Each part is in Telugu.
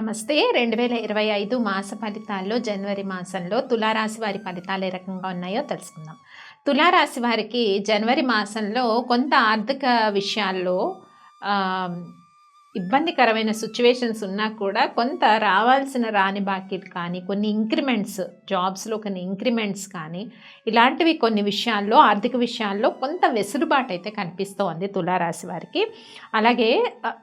నమస్తే. రెండు వేల ఇరవై ఐదు మాస ఫలితాల్లో జనవరి మాసంలో తులారాశి వారి ఫలితాలు ఏ రకంగా ఉన్నాయో తెలుసుకుందాం. తులారాశి వారికి జనవరి మాసంలో కొంత ఆర్థిక విషయాల్లో ఇబ్బందికరమైన సిచ్యువేషన్స్ ఉన్నా కూడా కొంత రావాల్సిన రాని బాకీలు కానీ కొన్ని ఇంక్రిమెంట్స్ జాబ్స్లో కొన్ని ఇంక్రిమెంట్స్ కానీ ఇలాంటివి కొన్ని విషయాల్లో ఆర్థిక విషయాల్లో కొంత వెసులుబాటు అయితే కనిపిస్తోంది తులారాశి వారికి. అలాగే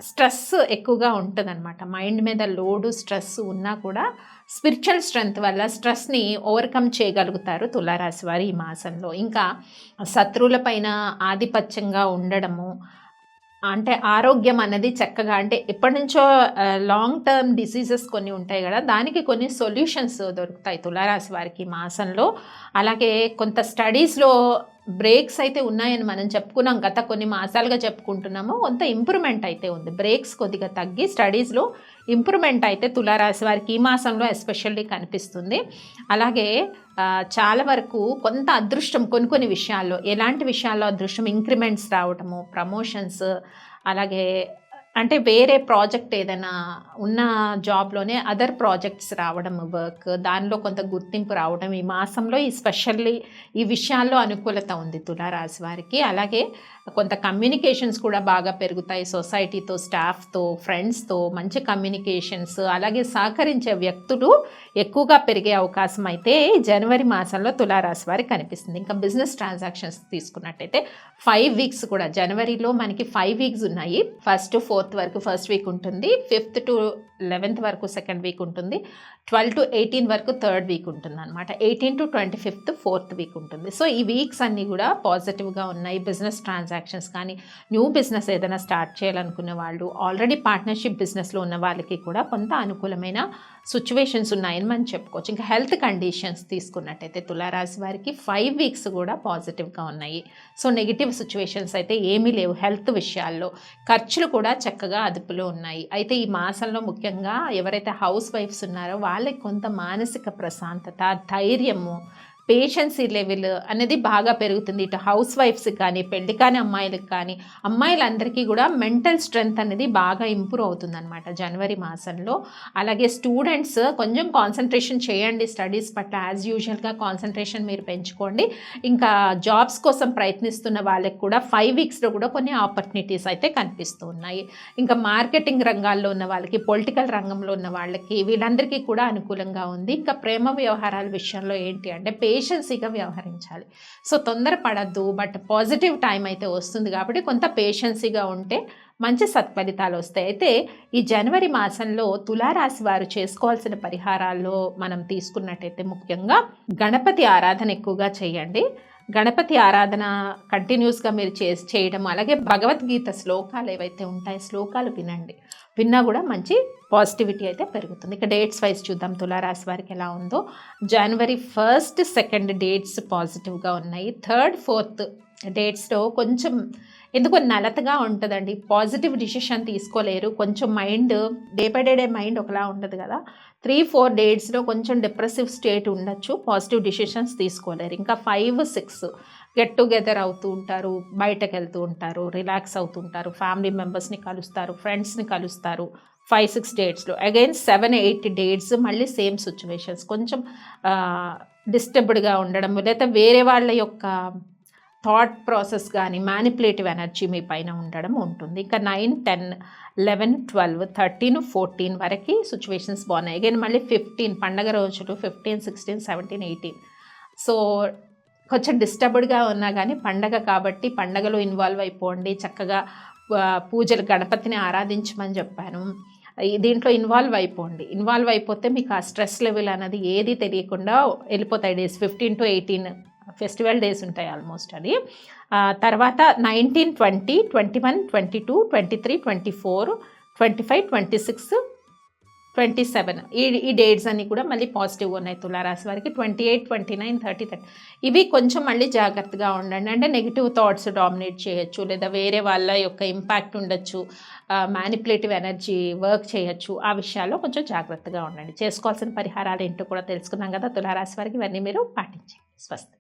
స్ట్రెస్ ఎక్కువగా ఉంటుందన్నమాట. మైండ్ మీద లోడు స్ట్రెస్ ఉన్నా కూడా స్పిరిచువల్ స్ట్రెంగ్త్ వల్ల స్ట్రెస్ని ఓవర్కమ్ చేయగలుగుతారు తులారాశి వారు ఈ మాసంలో. ఇంకా శత్రువులపైన ఆధిపత్యంగా ఉండడము అంటే ఆరోగ్యం అన్నది చక్కగా అంటే ఎప్పటి నుంచో లాంగ్ టర్మ్ డిసీజెస్ కొన్ని ఉంటాయి కదా దానికి కొన్ని సొల్యూషన్స్ దొరుకుతాయి తులారాశి వారికి మాసంలో. అలాగే కొంత స్టడీస్లో బ్రేక్స్ అయితే ఉన్నాయని మనం చెప్పుకున్నాం. గత కొన్ని మాసాలుగా చెప్పుకుంటున్నాము. కొంత ఇంప్రూవ్మెంట్ అయితే ఉంది. బ్రేక్స్ కొద్దిగా తగ్గి స్టడీస్లో ఇంప్రూవ్మెంట్ అయితే తులారాశి వారికి ఈ మాసంలో ఎస్పెషల్లీ కనిపిస్తుంది. అలాగే చాలా వరకు కొంత అదృష్టం కొన్ని కొన్ని విషయాల్లో. ఎలాంటి విషయాల్లో అదృష్టం? ఇంక్రిమెంట్స్ రావటము ప్రమోషన్స్ అలాగే అంటే వేరే ప్రాజెక్ట్ ఏదైనా ఉన్న జాబ్లోనే అదర్ ప్రాజెక్ట్స్ రావడం వర్క్ దానిలో కొంత గుర్తింపు రావడం ఈ మాసంలో ఈ స్పెషల్లీ ఈ విషయాల్లో అనుకూలత ఉంది తులారాశి వారికి. అలాగే కొంత కమ్యూనికేషన్స్ కూడా బాగా పెరుగుతాయి. సొసైటీతో స్టాఫ్తో ఫ్రెండ్స్తో మంచి కమ్యూనికేషన్స్ అలాగే సహకరించే వ్యక్తులు ఎక్కువగా పెరిగే అవకాశం అయితే జనవరి మాసంలో తులారాశి వారికి కనిపిస్తుంది. ఇంకా బిజినెస్ ట్రాన్సాక్షన్స్ తీసుకున్నట్టయితే ఫైవ్ వీక్స్ కూడా జనవరిలో మనకి ఫైవ్ వీక్స్ ఉన్నాయి. ఫస్ట్ ఫోర్త్ వరకు ఫస్ట్ వీక్ ఉంటుంది. ఫిఫ్త్ టు లెవెన్త్ వరకు సెకండ్ వీక్ ఉంటుంది. ట్వెల్వ్ టు ఎయిటీన్ వరకు థర్డ్ వీక్ ఉంటుంది అనమాట eighteen to twenty fifth fourth week ఉంటుంది. సో ఈ వీక్స్ అన్నీ కూడా పాజిటివ్గా ఉన్నాయి. బిజినెస్ ట్రాన్సాక్షన్స్ కానీ న్యూ బిజినెస్ ఏదైనా స్టార్ట్ చేయాలనుకునే వాళ్ళు ఆల్రెడీ పార్ట్నర్షిప్ బిజినెస్లో ఉన్న వాళ్ళకి కూడా కొంత అనుకూలమైన సిచ్యువేషన్స్ ఉన్నాయని మనం చెప్పుకోవచ్చు. ఇంకా హెల్త్ కండిషన్స్ తీసుకున్నట్టయితే తులారాశి వారికి ఫైవ్ వీక్స్ కూడా పాజిటివ్గా ఉన్నాయి. సో నెగిటివ్ సిచ్యువేషన్స్ అయితే ఏమీ లేవు హెల్త్ విషయాల్లో. ఖర్చులు కూడా చక్కగా అదుపులో ఉన్నాయి. అయితే ఈ మాసంలో ముఖ్యంగా ఎవరైతే హౌస్ వైఫ్స్ ఉన్నారో వాళ్ళకి కొంత మానసిక ప్రశాంతత ధైర్యము పేషెన్సీ లెవెల్ అనేది బాగా పెరుగుతుంది. ఇటు హౌస్ వైఫ్స్కి కానీ పెళ్ళి కాని అమ్మాయిలకు కానీ అమ్మాయిలందరికీ కూడా మెంటల్ స్ట్రెంగ్త్ అనేది బాగా ఇంప్రూవ్ అవుతుంది అనమాట జనవరి మాసంలో. అలాగే స్టూడెంట్స్ కొంచెం కాన్సన్ట్రేషన్ చేయండి స్టడీస్ పట్ల. యాజ్ యూజువల్గా కాన్సన్ట్రేషన్ మీరు పెంచుకోండి. ఇంకా జాబ్స్ కోసం ప్రయత్నిస్తున్న వాళ్ళకి కూడా ఫైవ్ వీక్స్లో కూడా కొన్ని ఆపర్చునిటీస్ అయితే కనిపిస్తూ ఉన్నాయి. ఇంకా మార్కెటింగ్ రంగాల్లో ఉన్న వాళ్ళకి పొలిటికల్ రంగంలో ఉన్న వాళ్ళకి వీళ్ళందరికీ కూడా అనుకూలంగా ఉంది. ఇంకా ప్రేమ వ్యవహారాల విషయంలో ఏంటి అంటే పే పేషెన్సీగా వ్యవహరించాలి. సో తొందరపడద్దు బట్ పాజిటివ్ టైం అయితే వస్తుంది కాబట్టి కొంత పేషెన్సీగా ఉంటే మంచి సత్ఫలితాలు వస్తాయి. అయితే ఈ జనవరి మాసంలో తులారాశి వారు చేసుకోవాల్సిన పరిహారాల్లో మనం తీసుకున్నట్టయితే ముఖ్యంగా గణపతి ఆరాధన ఎక్కువగా చేయండి. గణపతి ఆరాధన కంటిన్యూస్గా మీరు చేసి చేయడం అలాగే భగవద్గీత శ్లోకాలు ఏవైతే ఉంటాయో శ్లోకాలు వినండి. విన్నా కూడా మంచి పాజిటివిటీ అయితే పెరుగుతుంది. ఇక డేట్స్ వైజ్ చూద్దాం. తులారాశి వారికి ఎలా ఉందో. జనవరి ఫస్ట్ సెకండ్ డేట్స్ పాజిటివ్గా ఉన్నాయి. థర్డ్ ఫోర్త్ డేట్స్లో కొంచెం ఎందుకో నలతగా ఉంటుందండి. పాజిటివ్ డిసిషన్ తీసుకోలేరు. కొంచెం mind day by day day mind ఒకలా ఉంటుంది కదా. త్రీ ఫోర్ డేట్స్లో కొంచెం డిప్రెసివ్ స్టేట్ ఉండొచ్చు. పాజిటివ్ డిసిషన్స్ తీసుకోలేరు. ఇంకా ఫైవ్ సిక్స్ గెట్ టుగెదర్ అవుతూ ఉంటారు బయటకు వెళ్తూ ఉంటారు రిలాక్స్ అవుతూ ఉంటారు ఫ్యామిలీ మెంబర్స్ని కలుస్తారు ఫ్రెండ్స్ని కలుస్తారు ఫైవ్ సిక్స్ డేట్స్లో అగైన్ సెవెన్ ఎయిట్ డేట్స్ మళ్ళీ సేమ్ సిచ్యువేషన్స్ కొంచెం డిస్టర్బ్డ్గా ఉండడం లేదా వేరే వాళ్ళ యొక్క థాట్ ప్రాసెస్ కానీ మ్యానిపులేటివ్ ఎనర్జీ మీ పైన ఉండడం ఉంటుంది. ఇంకా nine ten eleven twelve thirteen fourteen వరకు సిచ్యువేషన్స్ బాగున్నాయి. అగైన్ మళ్ళీ ఫిఫ్టీన్ పండగ రోజులు fifteen sixteen seventeen eighteen so కొంచెం డిస్టర్బ్డ్గా ఉన్నా కానీ పండగ కాబట్టి పండగలో ఇన్వాల్వ్ అయిపోండి చక్కగా పూజలు గణపతిని ఆరాధించమని చెప్పాను. దీంట్లో ఇన్వాల్వ్ అయిపోండి. ఇన్వాల్వ్ అయిపోతే మీకు ఆ స్ట్రెస్ లెవెల్ అనేది ఏది తెలియకుండా వెళ్ళిపోతాయి days. Fifteen to eighteen festival days ఉంటాయి ఆల్మోస్ట్ అది తర్వాత nineteen twenty twenty one twenty two twenty three twenty four twenty five twenty six twenty seven ఈ ఈ డేట్స్ అన్నీ కూడా మళ్ళీ పాజిటివ్ ఉన్నాయి తులారాశి వారికి. Twenty eight twenty nine thirty thirty ఇవి కొంచెం మళ్ళీ జాగ్రత్తగా ఉండండి. అంటే నెగిటివ్ థాట్స్ డామినేట్ చేయొచ్చు లేదా వేరే వాళ్ళ యొక్క ఇంపాక్ట్ ఉండొచ్చు మ్యానిపులేటివ్ ఎనర్జీ వర్క్ చేయొచ్చు. ఆ విషయాల్లో కొంచెం జాగ్రత్తగా ఉండండి. చేసుకోవాల్సిన పరిహారాలు ఏంటో కూడా తెలుసుకున్నాం కదా తులారాశి వారికి. ఇవన్నీ మీరు పాటించండి. స్వస్తి.